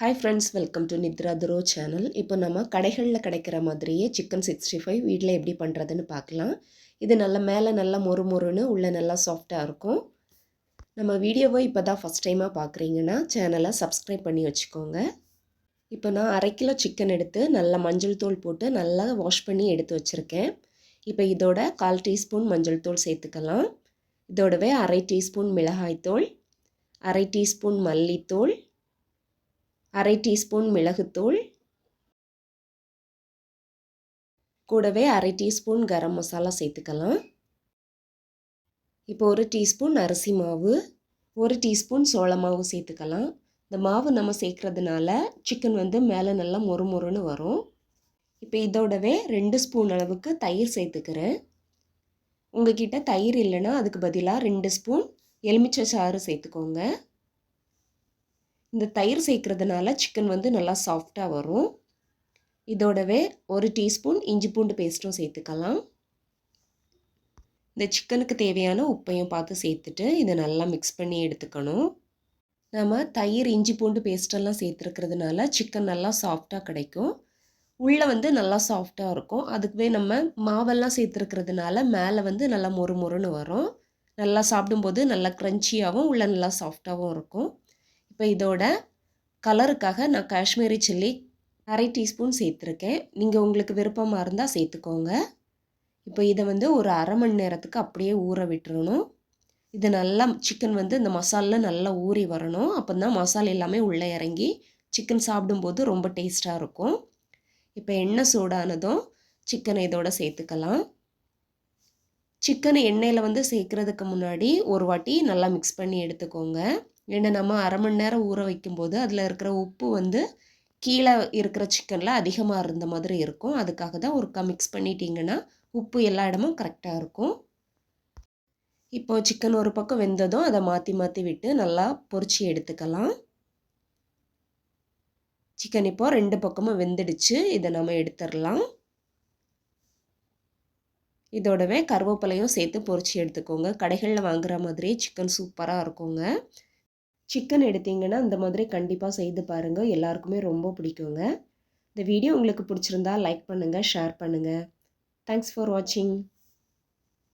Hi friends welcome to Nithra துரோ channel இப்போ நம்ம கடைகளில் கிடைக்கிற மாதிரியே சிக்கன் சிக்ஸ்டி ஃபைவ் வீட்டில் எப்படி பண்ணுறதுன்னு பார்க்கலாம். இது நல்லா மேலே நல்லா மொறு மொறுன்னு உள்ளே நல்லா சாஃப்டாக இருக்கும். நம்ம வீடியோவை இப்போ தான் ஃபஸ்ட் டைமாக பார்க்குறீங்கன்னா சேனலை சப்ஸ்கிரைப் பண்ணி வச்சுக்கோங்க. இப்போ நான் அரை கிலோ சிக்கன் எடுத்து நல்லா மஞ்சள் தூள் போட்டு நல்லா வாஷ் பண்ணி எடுத்து வச்சுருக்கேன். இப்போ இதோட கால் டீஸ்பூன் மஞ்சள் தூள் சேர்த்துக்கலாம். இதோடவே அரை டீஸ்பூன் மிளகாய்த்தூள் அரை டீஸ்பூன் மல்லித்தூள் அரை டீஸ்பூன் மிளகுத்தூள். கூடவே அரை டீஸ்பூன் கரம் மசாலா சேர்த்துக்கலாம். இப்போ ஒரு டீஸ்பூன் அரிசி மாவு ஒரு டீஸ்பூன் சோள மாவு சேர்த்துக்கலாம். இந்த மாவு நம்ம சேர்க்குறதுனால சிக்கன் வந்து மேலே நல்லா மொறு மொறுன்னு வரும். இப்போ இதோடவே ரெண்டு ஸ்பூன் அளவுக்கு தயிர் சேர்த்துக்கிறேன். உங்ககிட்ட தயிர் இல்லைன்னா அதுக்கு பதிலாக ரெண்டு ஸ்பூன் எலுமிச்சை சாறு சேர்த்துக்கோங்க. இந்த தயிர் சேர்க்குறதுனால சிக்கன் வந்து நல்லா சாஃப்டாக வரும். இதோடவே ஒரு டீஸ்பூன் இஞ்சி பூண்டு பேஸ்ட்டும் சேர்த்துக்கலாம். இந்த சிக்கனுக்கு தேவையான உப்பையும் பார்த்து சேர்த்துட்டு இதை நல்லா மிக்ஸ் பண்ணி எடுத்துக்கணும். நம்ம தயிர் இஞ்சி பூண்டு பேஸ்டெல்லாம் சேர்த்துருக்கிறதுனால சிக்கன் நல்லா சாஃப்டாக கிடைக்கும். உள்ளே வந்து நல்லா சாஃப்டாக இருக்கும். அதுக்குவே நம்ம மாவெல்லாம் சேர்த்துருக்கிறதுனால மேலே வந்து நல்லா மொறு மொறுன்னு வரும். நல்லா சாப்பிடும்போது நல்லா க்ரன்ச்சியாகவும் உள்ளே நல்லா சாஃப்டாகவும் இருக்கும். இப்போ இதோட கலருக்காக நான் காஷ்மீரி சில்லி அரை டீஸ்பூன் சேர்த்துருக்கேன். நீங்கள் உங்களுக்கு விருப்பமாக இருந்தால் சேர்த்துக்கோங்க. இப்போ இதை வந்து ஒரு அரை மணி நேரத்துக்கு அப்படியே ஊற விட்டுறணும். இது நல்லா சிக்கன் வந்து இந்த மசாலில் நல்லா ஊறி வரணும். அப்போ தான் மசாலா எல்லாமே உள்ளே இறங்கி சிக்கன் சாப்பிடும்போது ரொம்ப டேஸ்ட்டாக இருக்கும். இப்போ எண்ணெய் சூடானதும் சிக்கனை இதோட சேர்த்துக்கலாம். சிக்கனை எண்ணெயில் வந்து சேர்க்குறதுக்கு முன்னாடி ஒரு வாட்டி நல்லா மிக்ஸ் பண்ணி எடுத்துக்கோங்க. ஏன்னா நம்ம அரை மணி நேரம் ஊற வைக்கும்போது அதில் இருக்கிற உப்பு வந்து கீழே இருக்கிற சிக்கனில் அதிகமாக இருந்த மாதிரி இருக்கும். அதுக்காக தான் ஒருக்கா மிக்ஸ் பண்ணிட்டீங்கன்னா உப்பு எல்லா இடமும் கரெக்டாக இருக்கும். இப்போ சிக்கன் ஒரு பக்கம் வெந்ததும் அதை மாற்றி மாற்றி விட்டு நல்லா பொரிச்சு எடுத்துக்கலாம். சிக்கன் இப்போ ரெண்டு பக்கமும் வெந்துடுச்சு. இதை நம்ம எடுத்துடலாம். இதோடவே கருவேப்பிலையும் சேர்த்து பொறிச்சு எடுத்துக்கோங்க. கடைகளில் வாங்குற மாதிரி சிக்கன் சூப்பராக இருக்குங்க. சிக்கன் எடுத்தீங்கன்னா இந்த மாதிரி கண்டிப்பாக செய்து பாருங்கள் எல்லாருக்குமே ரொம்ப பிடிக்குங்க. இந்த வீடியோ உங்களுக்கு பிடிச்சிருந்தா லைக் பண்ணுங்கள் ஷேர் பண்ணுங்கள் தேங்க்ஸ் ஃபார் வாட்சிங்